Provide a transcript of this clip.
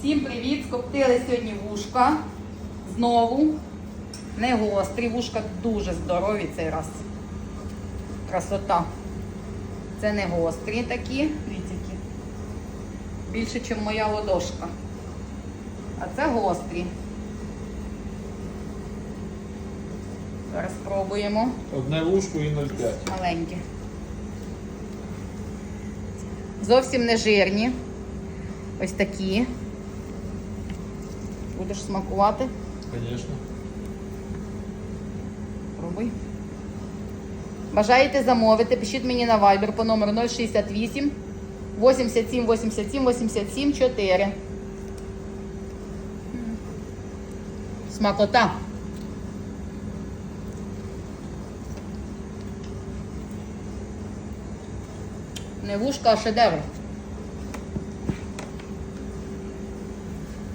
Всім привіт! Скоптили сьогодні вушка. Знову. Не гострі. Вушка дуже здорові цей раз. Красота. Це не гострі такі. Які. Більше, ніж моя ладошка. А це гострі. Зараз спробуємо. Одне вушко і 0,5. Маленькі. Зовсім не жирні. Ось такі. Будеш смакувати? Звісно. Пробуй. Бажаєте замовити? Пишіть мені на Viber по номеру 068 87 87 87 4. Смакота. Не вушка, а шедевр.